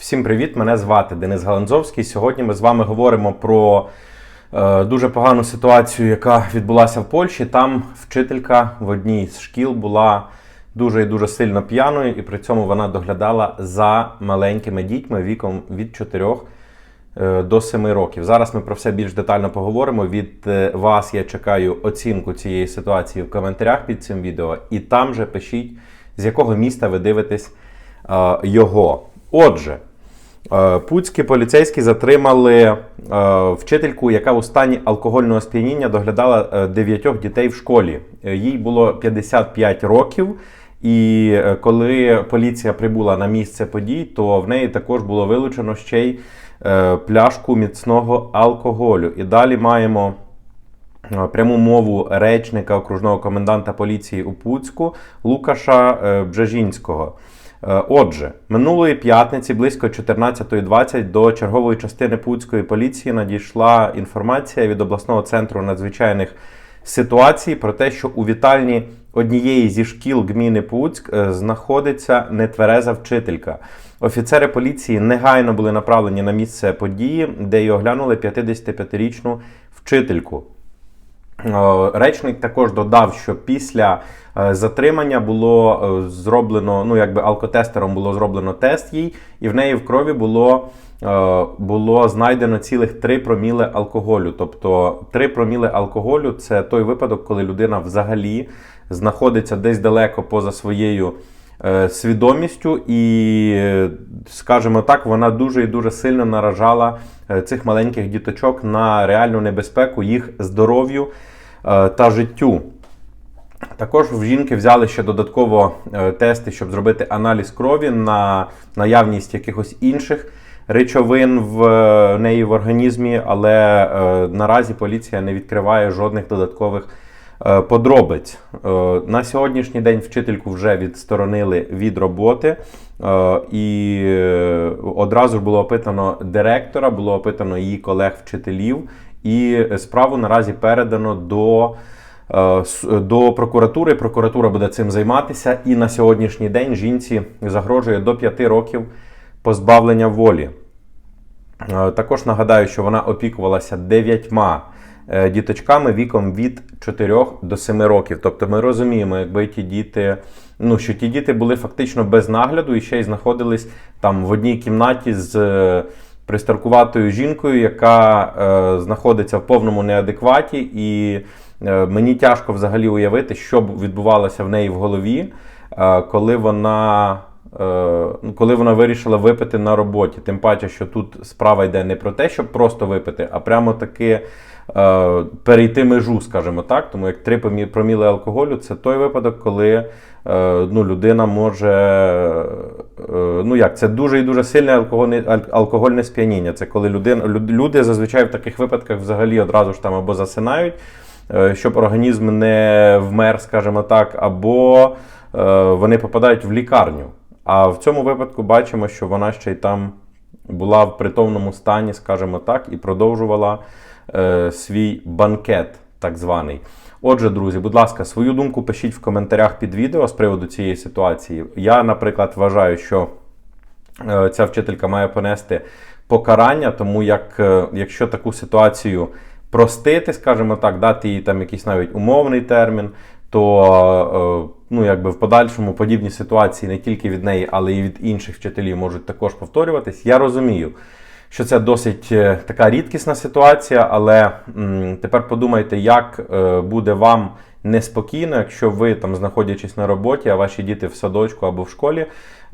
Всім привіт! Мене звати Денис Галанзовський. Сьогодні ми з вами говоримо про е, дуже погану ситуацію, яка відбулася в Польщі. Там вчителька в одній з шкіл була дуже і дуже сильно п'яною, і при цьому вона доглядала за маленькими дітьми віком від 4 е, до 7 років. Зараз ми про все більш детально поговоримо. Від е, вас я чекаю оцінку цієї ситуації в коментарях під цим відео, і там же пишіть, з якого міста ви дивитесь е, його. Отже, пуцькі поліцейські затримали е, вчительку, яка у стані алкогольного сп'яніння доглядала е, дев'ятьох дітей в школі. Е, Їй було 55 років. І е, коли поліція прибула на місце подій, то в неї також було вилучено ще й е, пляшку міцного алкоголю. І далі маємо е, пряму мову речника окружного коменданта поліції у Пуцьку Лукаша е, Бжежінського. Е, Отже, минулої п'ятниці близько 14.20 до чергової частини Пуцької поліції надійшла інформація від обласного центру надзвичайних ситуацій про те, що у вітальні однієї зі шкіл гміни Пуцьк е, знаходиться нетвереза вчителька. Офіцери поліції негайно були направлені на місце події, де й оглянули 55-річну вчительку. Е, Речник також додав, що після е, затримання було е, зроблено, ну якби алкотестером було зроблено тест їй, і в неї в крові було, було знайдено цілих 3 проміли алкоголю. Тобто 3 проміли алкоголю це той випадок, коли людина взагалі знаходиться десь далеко поза своєю свідомістю, і, е, скажімо так, вона дуже і дуже сильно наражала е, цих маленьких діточок на реальну небезпеку їх здоров'ю е, та життю. Також в жінки взяли ще додатково е, тести, щоб зробити аналіз крові на наявність якихось інших речовин в е, неї в організмі, але е, наразі поліція не відкриває жодних додаткових е, подробиць. Е, на сьогоднішній день вчительку вже відсторонили від роботи, е, і е, одразу було опитано директора, було опитано її колег-вчителів, і справу наразі передано до. Е, до прокуратури. Прокуратура буде цим займатися, і на сьогоднішній день жінці загрожує до 5 років позбавлення волі. Е, Також нагадаю, що вона опікувалася дев'ятьма е, діточками віком від 4 до 7 років. Тобто ми розуміємо, якби ті діти, ну що ті діти були фактично без нагляду і ще й знаходились там в одній кімнаті з е, пристаркуватою жінкою, яка е, знаходиться в повному неадекваті, і е, мені тяжко взагалі уявити, що відбувалося в неї в голові, е, коли вона. Е, ну, коли вона вирішила випити на роботі. Тим паче, що тут справа йде не про те, щоб просто випити, а прямо таки е, перейти межу, скажімо так. Тому як 3 проміли алкоголю це той випадок, коли е, ну, людина може. Ну як, це дуже і дуже сильне алкогольне, алкогольне сп'яніння. Це коли людина, люди зазвичай в таких випадках взагалі одразу ж там або засинають, щоб організм не вмер, скажімо так, або вони попадають в лікарню. А в цьому випадку бачимо, що вона ще й там була в притомному стані, скажімо так, і продовжувала е, свій банкет, так званий. Отже, друзі, будь ласка, свою думку пишіть в коментарях під відео з приводу цієї ситуації. Я, наприклад, вважаю, що е, ця вчителька має понести покарання, тому як е, якщо таку ситуацію простити, скажімо так, дати їй там якийсь навіть умовний термін, то е, ну, якби в подальшому подібні ситуації не тільки від неї, але й від інших вчителів можуть також повторюватись. Я розумію, що це досить е, така рідкісна ситуація, але тепер подумайте, як е, буде вам неспокійно, якщо ви там знаходячись на роботі, а ваші діти в садочку або в школі,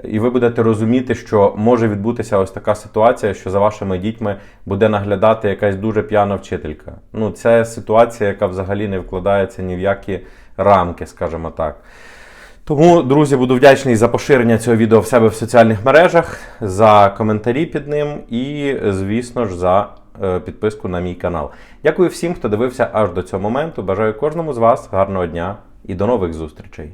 і ви будете розуміти, що може відбутися ось така ситуація, що за вашими дітьми буде наглядати якась дуже п'яна вчителька. Ну, це ситуація, яка взагалі не вкладається ні в які рамки, скажімо так. Тому, друзі, буду вдячний за поширення цього відео в себе в соціальних мережах, за коментарі під ним і, звісно ж, за е, підписку на мій канал. Дякую всім, хто дивився аж до цього моменту. Бажаю кожному з вас гарного дня і до нових зустрічей.